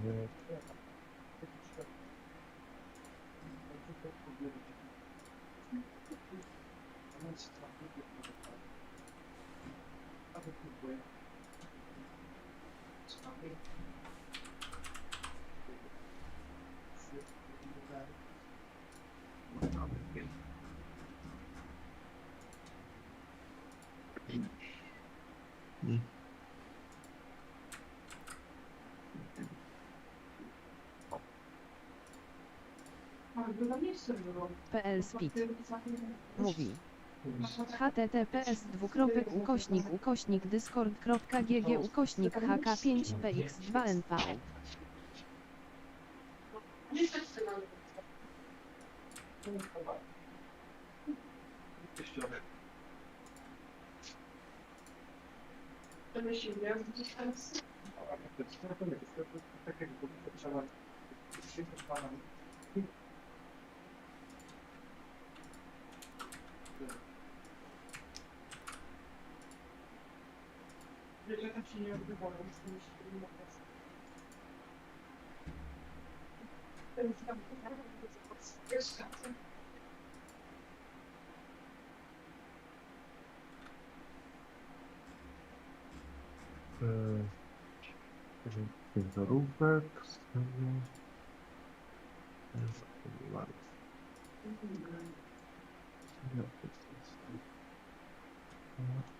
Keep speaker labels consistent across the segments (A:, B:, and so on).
A: Dobrze. Mhm.
B: PL Speed mówi https dwukropek ukośnik ukośnik discord.gg ukośnik hk5px2nv
A: Ciężarówek, sceny. Live. Ja to jest- Mhm.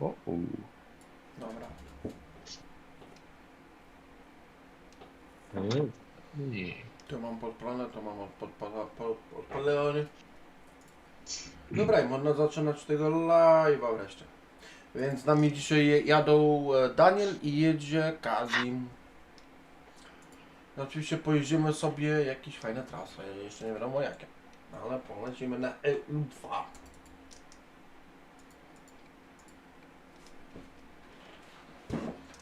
A: O, u.
C: Dobra.
A: Mm. Nie.
C: Tu mam podpalony. Dobra, i można zaczynać tego live'a wreszcie. Więc z nami dzisiaj jadą e, Daniel i jedzie Kazim. No oczywiście pojeździmy sobie jakieś fajne trasy, jeszcze nie wiadomo jakie. Ale polecimy na EU2.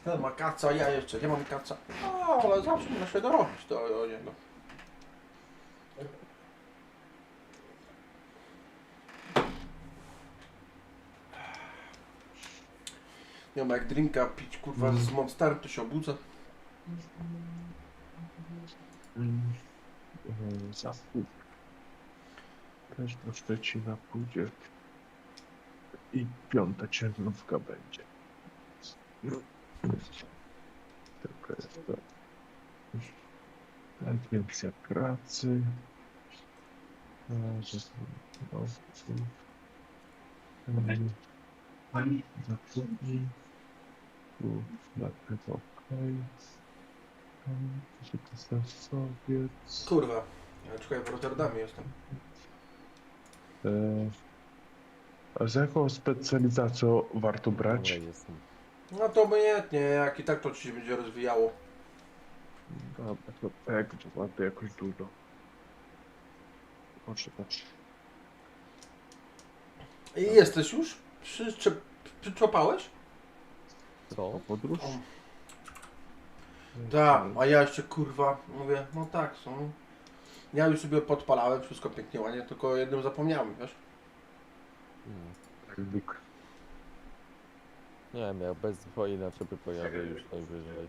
C: Ten ma kaca, ja jeszcze nie mam kaca. O, ale zawsze można się dorobić do, do niego. Nie wiem, jak drinka pić kurwa z Monster, to się obudzę.
A: Mm. Mm, Zachód. Też do Szczecina pójdzie. I piąta ciągnówka będzie. Tylko jest to. Agencja pracy. No, tu. Nakryt okej. Tam, gdzie to Sasowiec.
C: Kurwa, ja czekaj, w Rotterdamie jestem.
A: E, A z jaką specjalizacją warto brać?
D: Dobra, jestem.
C: No to obojętnie, jak i tak to ci się będzie rozwijało.
A: Dobra, to jak to warto jakoś dużo. Proszę tak.
C: I jesteś już? Przyczep, przyczopałeś?
D: Co?
A: Podróż?
C: Tak, a ja jeszcze kurwa mówię, no tak, są. Ja już sobie podpalałem, wszystko pięknie ładnie, tylko o jednym zapomniałem, wiesz?
D: Hmm.
A: Tak.
D: Nie wiem, ja bez twojej naczepy pojadę już najwyżej.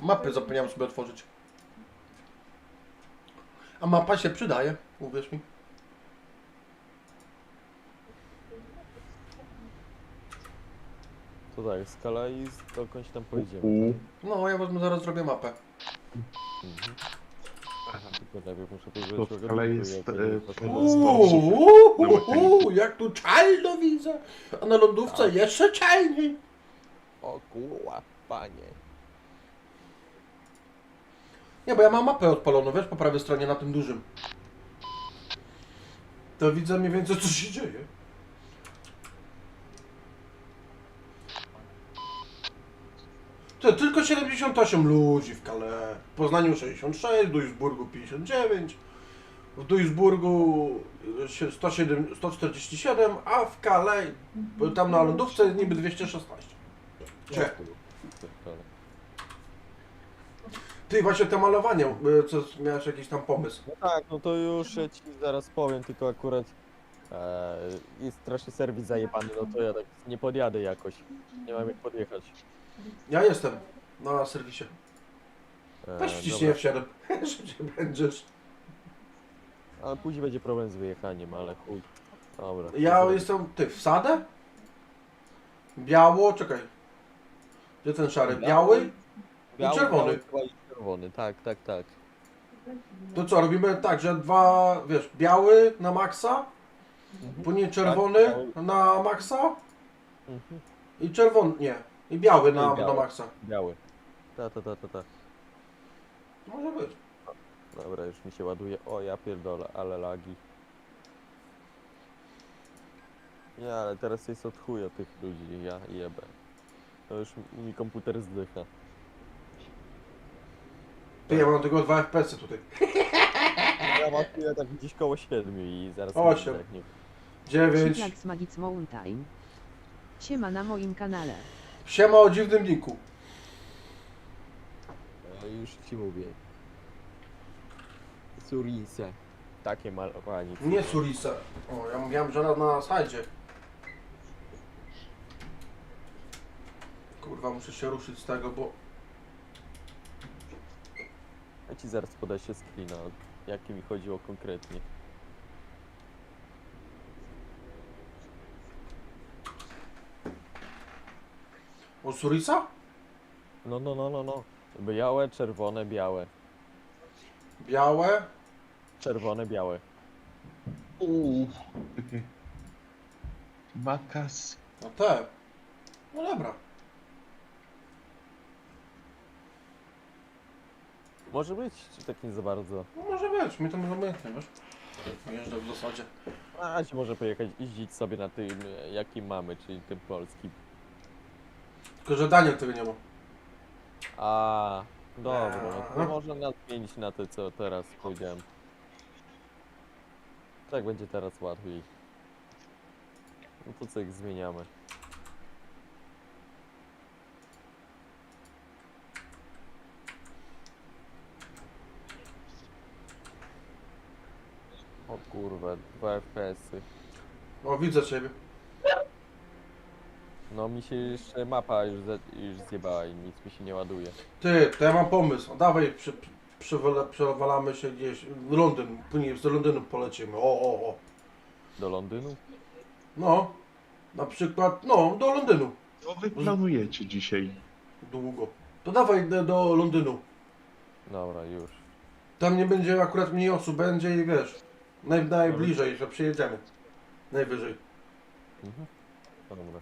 C: Mapy zapomniałem sobie otworzyć. A mapa się przydaje, uwierz mi.
D: To tak, skala i dokądś tam pojedziemy.
A: Tak?
C: No, ja wam zaraz zrobię mapę.
D: Mhm. Tylko najpierw muszę
A: jest,
C: jak tu czalno widzę. A na lądówce tak. jeszcze czalniej.
D: O kurwa, panie.
C: Nie, bo ja mam mapę odpaloną, wiesz, po prawej stronie na tym dużym. To widzę mniej więcej, co się dzieje. To tylko 78 ludzi w Kale. W Poznaniu 66, w Duisburgu 59, w Duisburgu się 107, 147, a w Kale, tam na lądówce niby 216. Cze. Ty, właśnie to malowanie, y, co miałeś jakiś tam pomysł.
D: No tak, no to już ja ci zaraz powiem, tylko akurat e, jest strasznie serwis zajebany, no to ja tak nie podjadę jakoś. Nie mam jak podjechać.
C: Ja jestem na serwisie.
D: E,
C: Weź wciśnij
D: dobra.
C: F7, szybciej będziesz.
D: Ale później będzie problem z wyjechaniem, ale chuj. Dobra.
C: Ja
D: to-
C: jestem, ty, w sadę? Biało, czekaj. Gdzie ten szary? Biały?
D: Biały,
C: czerwony.
D: biały, chyba i czerwony, tak, tak, tak.
C: To co, robimy tak, że dwa, wiesz, biały na maksa, później czerwony
D: Tak,
C: na maksa
D: Mhm.
C: i czerwony, nie, i biały na,
D: I biały.
C: na maksa.
D: Biały. Ta, ta, ta, ta, ta.
C: Może być.
D: Dobra, już mi się ładuje. O, ja pierdolę, ale lagi. Nie, ale teraz jest od chuja tych ludzi, ja jebę. To już mi komputer zdycha.
C: Ty, ja mam tylko 2 FPS tutaj.
D: Ja mam chuja tak gdzieś koło 7 i zaraz
C: Osiem.
D: mi zdechnie.
C: 9.
B: Shitlak Magic Mountain. Siema na moim kanale.
C: Siema o dziwnym niku.
D: No już ci mówię. Surise. Takie malowanie.
C: Nie Surisa. O, ja mówiłem, że na, na sajdzie. Kurwa, muszę się ruszyć z tego, bo...
D: Ja ci zaraz poda się screena, jakie mi chodziło konkretnie.
C: O Surisa?
D: No, no, no, no, no. Białe, czerwone, białe.
C: Białe.
D: Czerwone, białe.
A: U. Takie. Makas.
C: No te. No dobra.
D: Może być, czy tak nie za bardzo.
C: No może być, mi to może obojętnie, wiesz? Jeżdżę w zasadzie.
D: A ci może pojechać, jeździć sobie na tym, jaki mamy, czyli tym polskim.
C: Tylko, że Daniel tego nie ma.
D: A, dobra, no to można nas zmienić na to, co teraz powiedziałem. Tak będzie teraz łatwiej. No to co ich zmieniamy. O kurwa, dwa FPS-y.
C: O, widzę ciebie.
D: No mi się jeszcze mapa już, za, już zjebała i nic mi się nie ładuje.
C: Ty, to ja mam pomysł. Dawaj, przy, przywala, przewalamy się gdzieś w Londyn. Później do Londynu polecimy. O, o, o.
D: Do Londynu?
C: No. Na przykład, no, do Londynu.
A: Co wy planujecie dzisiaj?
C: Długo. To dawaj do, do Londynu.
D: Dobra, już.
C: Tam nie będzie akurat mniej osób, będzie i wiesz, naj, najbliżej, że przyjedziemy. Najwyżej.
D: Mhm. Dobra.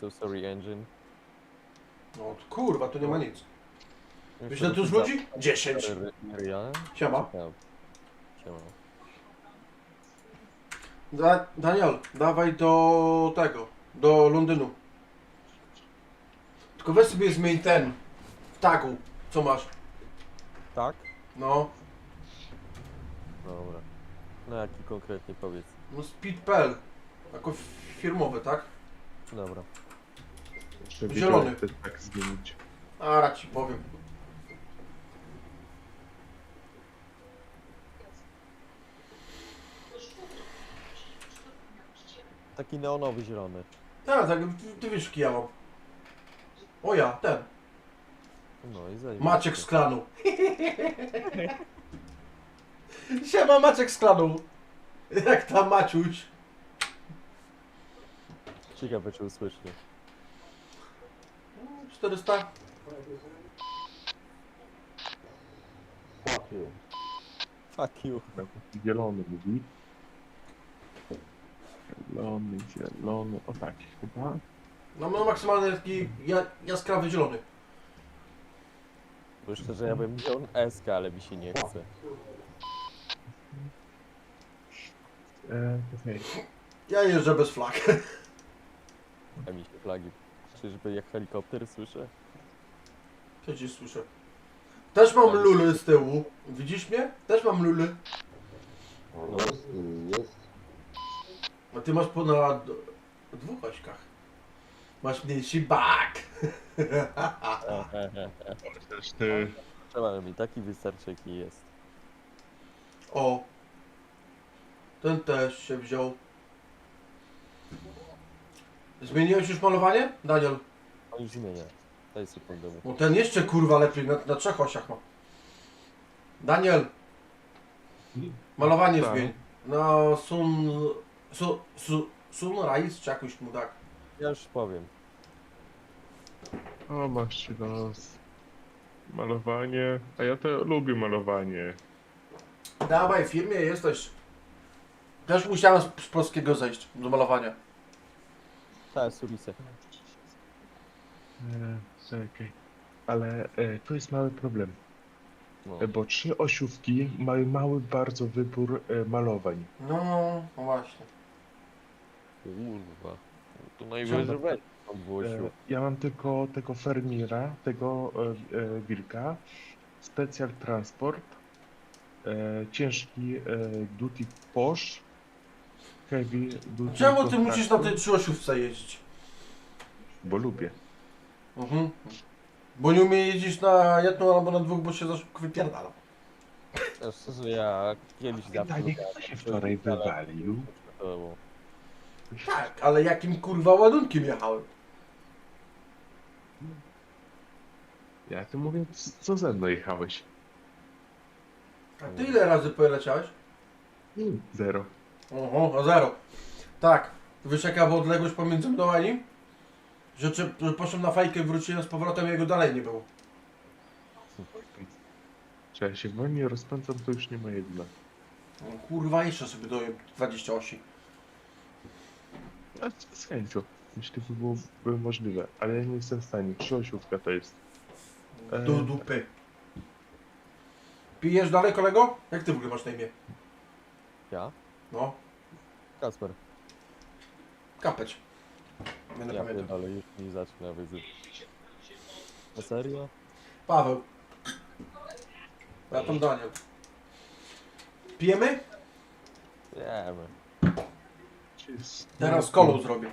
D: So sorry engine.
C: No to kurwa, tu nie ma nic.
D: Już
C: Wiesz ile tu
D: za-
C: ludzi? 10.
D: Ry- Ria?
C: Siema.
D: Siema.
C: Da, Daniel, dawaj do tego, do Londynu. Tylko weź sobie zmień ten, w tagu, co masz.
D: Tak?
C: No,
D: Dobra. No jaki konkretnie powiedz.
C: no speed.pl, jako firmowy, tak?
D: Dobra.
A: Jeszcze
C: Zielony.
A: tak zmienić.
C: A, raz ci powiem.
D: Taki neonowy zielony.
C: Tak, tak, ty, ty wiesz, jaki ja mam. O ja, ten,
D: No i zajebiście.
C: Maciek z klanu. Siema, Maciek z klanu. Jak tam Maciuś?
D: Ciekawe czy usłyszy.
C: 400?
A: Fuck you.
D: Fuck you.
A: Zielony mówi. Zielony, zielony. O taki chyba.
C: No, no maksymalny taki ja, jaskrawy zielony.
D: Bo szczerze ja bym wziął SK, ale mi się nie chce.
A: E, okej.
C: Ja jeżdżę bez flag.
D: A mi się flagi. Czyżby jak helikopter słyszę?
C: Przecież słyszę. Też mam luly z tyłu. Widzisz mnie? Też mam luly.
D: No.
E: Jest.
C: A ty masz ponad dwóch ośkach. Masz mniejszy bak.
D: Trzeba mi taki wystarczy jaki jest.
C: O. Ten też się wziął. Zmieniłeś już malowanie? Daniel.
D: On już zmienia. Daj sekundę. mu.
C: No ten jeszcze kurwa lepiej, na, na trzech osiach ma. Daniel. Malowanie
A: Tak.
C: zmień. No sun... Su, su, sunrise czy jakoś mu tak.
D: Ja już powiem.
A: O, masz ci los. Malowanie. A ja to lubię malowanie.
C: Dawaj, w firmie jesteś. Też musiałem z, z polskiego zejść do malowania.
D: Tak, Surise.
A: E, czekaj. Ale e, to jest mały problem.
D: No.
A: E, bo trzy osiówki mają mały bardzo wybór e, malowań.
C: No, no właśnie.
D: Kurwa. To najwyżej weź od
A: E, ja mam tylko tego fermiera, tego e, e, wilka, specjal transport, e, ciężki e, duty posh, heavy
C: Czemu ty musisz na tej trzyosiówce jeździć?
A: Bo lubię.
C: Mhm. Bo nie umie jeździć na jedną albo na dwóch, bo się za szybko wypierdala.
D: Ja Szczerze, ja kiedyś
A: Pytanie, kto się wczoraj wywalił?
D: To
C: Tak, ale jakim kurwa ładunkiem jechałem?
A: Ja ty mówię, c- co ze mną jechałeś?
C: A ty ile razy poleciałeś?
A: Zero.
C: Oho, a zero. Tak. Wiesz jaka była odległość pomiędzy mną a nim? Że, czy, że poszedłem na fajkę, wróciłem z powrotem, jego dalej nie było.
A: Czy ja się wolniej rozpędzam, to już nie ma jedna.
C: No, kurwa, jeszcze sobie dojem 28.
A: A z- z chęcią. Myślę, że było, by możliwe, ale ja nie jestem w stanie. Trzyosiówka to jest. E.
C: Do dupy. Pijesz dalej, kolego? Jak ty w ogóle masz na imię?
D: ja?
C: No,
D: Kasper.
C: kapeć. Będę
D: Ja
C: pamiętał.
D: pierdolę, już mi zaczyna wyzyć. Na serio?
C: Paweł. Ja tam Daniel. Pijemy?
D: Wiemy.
C: Teraz kolą zrobię.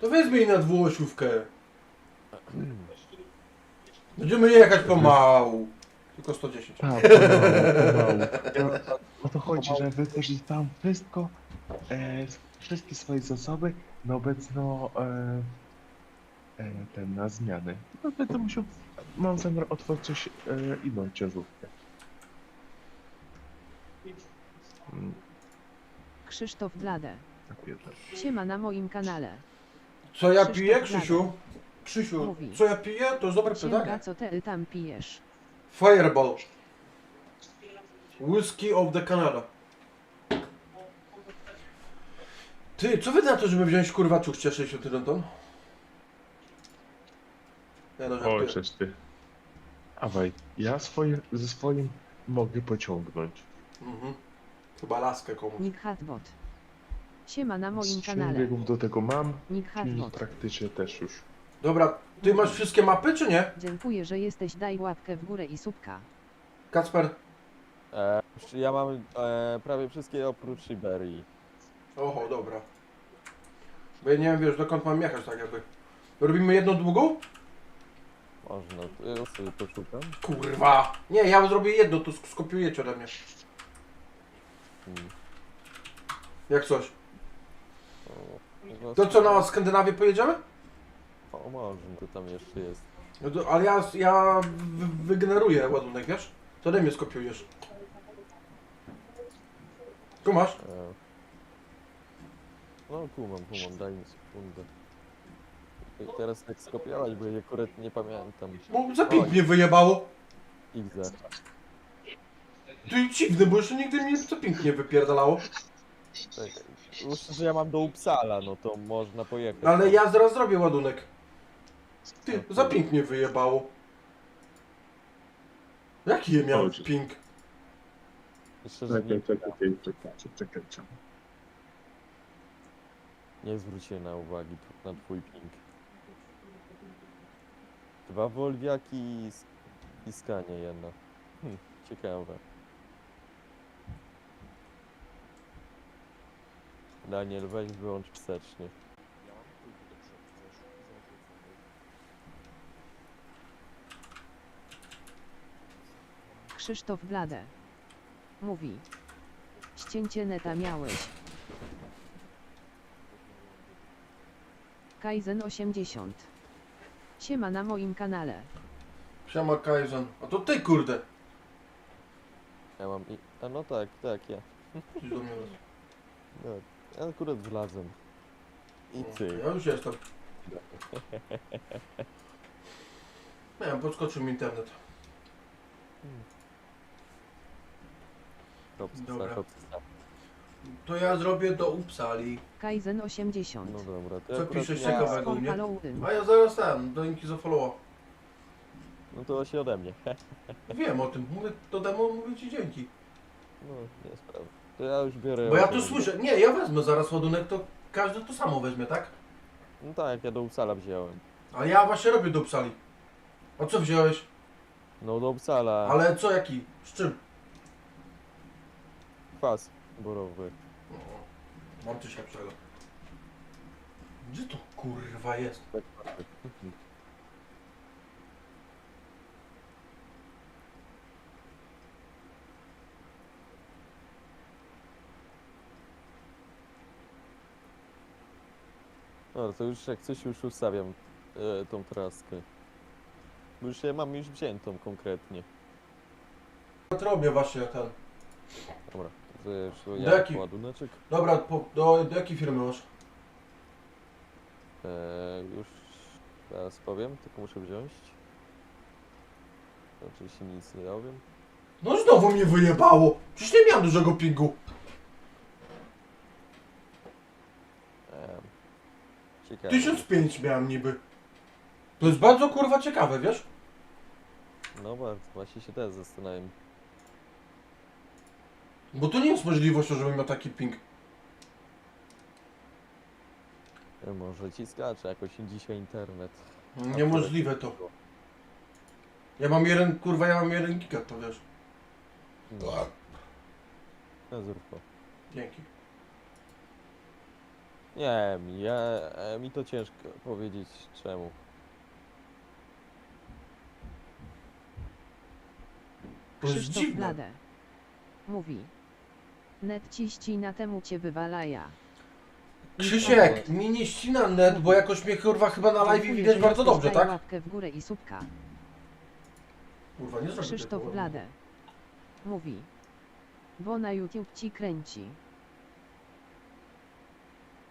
C: To weźmie na dwuosiówkę. Będziemy jechać pomału. Tylko 110.
A: Tak, pomału, pomału. O to chodzi, że wykorzystałem wszystko, e, wszystkie swoje zasoby na obecną e, e, ten, na zmiany. No będę musiał, mam zamiar otworzyć e, inną ciężówkę. Mm,
B: Krzysztof Blade.
A: tak pierdolę.
B: Siema na moim kanale.
C: Co ja
B: Krzysztof
C: piję,
B: Blady.
C: Krzysiu? Krzysiu,
B: Mówi.
C: co ja piję? To jest dobre
B: Siemka,
C: pytanie.
B: co ty tam pijesz?
C: Fireball. Whisky of the Canada. Ty, co wy na to, żeby wziąć kurwa ciuchcie 61 ton? Nie no,
A: O,
C: żartuję.
A: żeż ty. Awaj, ja swoje, ze swoim mogę pociągnąć.
C: Mhm. Chyba laskę komuś.
B: Nick Hatbot. Siema na moim
A: Z
B: kanale.
A: biegów do tego mam,
B: Nick
A: czyli
B: Hatbot.
A: praktycznie też już.
C: Dobra, ty masz wszystkie mapy, czy nie?
B: Dziękuję, że jesteś. Daj łapkę w górę i subka.
C: Kacper?
D: E, ja mam e, prawie wszystkie oprócz Siberii.
C: Oho, dobra. Bo ja nie wiem, wiesz, dokąd mam jechać tak jakby. Robimy jedną długą?
D: Można, to ja sobie poszukam.
C: Kurwa! Nie, ja zrobię jedną, to sk- skopiujecie ode mnie.
D: Hmm.
C: Jak coś.
D: O,
C: To co, na Skandynawię pojedziemy?
D: O, może, to tam jeszcze jest.
C: No to, ale ja, ja wy- wygeneruję ładunek, wiesz? To ode mnie skopiujesz. Kumasz?
D: E, No kumam, kumam, daj mi sekundę. I teraz tak skopiować, bo ja akurat nie pamiętam.
C: Bo za ping mnie wyjebało.
D: XZ.
C: To jest dziwne, bo jeszcze nigdy mnie za ping nie wypierdalało.
D: Tak, Już, że ja mam do Upsala, no to można pojechać.
C: No ale ja zaraz zrobię ładunek. Ty, za ping mnie wyjebało. Jaki ja miałem
A: Chodź.
C: ping?
D: Jeszcze, że nie,
A: czekaj, czekaj, czekaj, czekaj.
D: nie zwróć się na uwagi tu- na twój ping. Dwa Wolwiaki i, skanie jedno. Hm, ciekawe. Daniel, weź wyłącz wstecznie.
B: Krzysztof Blade. Mówi. Ścięcie neta miałeś. Kaizen 80. Siema na moim kanale.
C: Siema Kaizen. A to ty kurde.
D: Ja mam i... A no tak, tak, ja.
C: Idź do mnie.
D: No, ja akurat wlazłem. I ty.
C: Ja już jestem. Miałem, podskoczył mi internet. Dobra. To ja zrobię do Upsali.
B: Kaizen 80.
D: No dobra, to
C: Co
D: akurat
C: piszesz
D: ja-
C: ciekawego?
B: Spon
C: nie?
B: Halloween.
C: A ja zaraz ten, do Inki zafollowa.
D: No to się ode mnie.
C: Wiem o tym. Mówię to demo, mówię ci dzięki.
D: No, nie sprawa. To ja już biorę...
C: Bo ja tu słyszę. Nie, ja wezmę zaraz ładunek, to każdy to samo weźmie, tak?
D: No tak, ja do Upsala wziąłem.
C: A ja właśnie robię do Upsali. A co wziąłeś?
D: No do Upsala,
C: Ale co jaki? Z czym?
D: Kwas borowy.
C: Mam coś lepszego. Gdzie to kurwa jest?
D: No to już jak coś już ustawiam e, tą traskę. Bo już ja mam już wziętą konkretnie.
C: Robię właśnie ten.
D: Dobra, to
C: Do
D: ładuneczek.
C: Dobra, po, do, do jakiej firmy masz?
D: E, już teraz powiem, tylko muszę wziąć. Oczywiście nic nie dowiem.
C: No znowu mnie wyjebało. Przecież nie miałem dużego pingu.
D: E, ciekawe.
C: 1005 miałem niby. To jest bardzo kurwa ciekawe, wiesz?
D: No bardzo, właśnie się też zastanawiam.
C: Bo to nie jest możliwość, żebym miał taki ping.
D: E, może ci skacze jakoś dzisiaj internet.
C: Niemożliwe to. Ja mam jeden, kurwa, ja mam jeden giga, to wiesz.
D: No, no zrób to.
C: Dzięki.
D: Nie wiem, ja, e, mi to ciężko powiedzieć czemu.
C: To jest
B: Krzysztof
C: dziwne.
B: Blade. Mówi. Net ci ścina temu cię wywalaja.
C: Krzysiek, mi nie ścina net, bo jakoś mnie kurwa chyba na live
B: Dziękuję,
C: widać
B: że
C: bardzo dobrze,
B: daj
C: tak?
B: łapkę w górę i subka.
C: Kurwa, nie zrobię
B: Krzysztof
C: tego.
B: Blade. Mówi. Bo na YouTube ci kręci.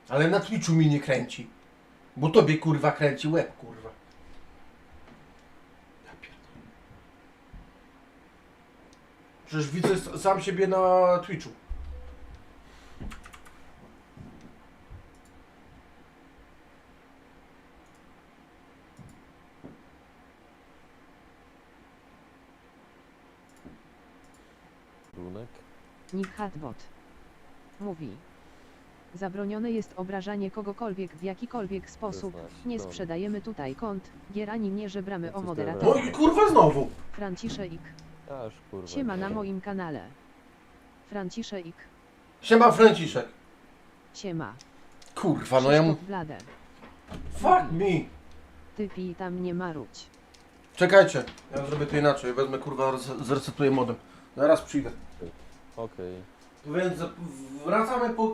C: Ale na Twitchu mi nie kręci. Bo tobie kurwa kręci łeb, kurwa. Ja pierdolę. Przecież widzę s- sam siebie na Twitchu.
D: Runek.
B: Nick Hatbot. Mówi. Zabronione jest obrażanie kogokolwiek w jakikolwiek sposób.
D: 16
B: Nie sprzedajemy tutaj kont, gier ani nie żebramy o
D: Coś
B: moderatora.
C: No i kurwa znowu.
B: Franciszek.
D: Aż kurwa.
B: Siema na moim kanale. Franciszek.
C: Siema Franciszek.
B: Siema.
C: Kurwa, no ja mu...
B: Krzysztof Blade.
C: Fuck me.
B: Ty pij tam nie maruć.
C: Czekajcie, ja zrobię to inaczej. Wezmę kurwa, res- zresetuję modem. Zaraz przyjdę.
D: Okej.
C: Więc wracamy po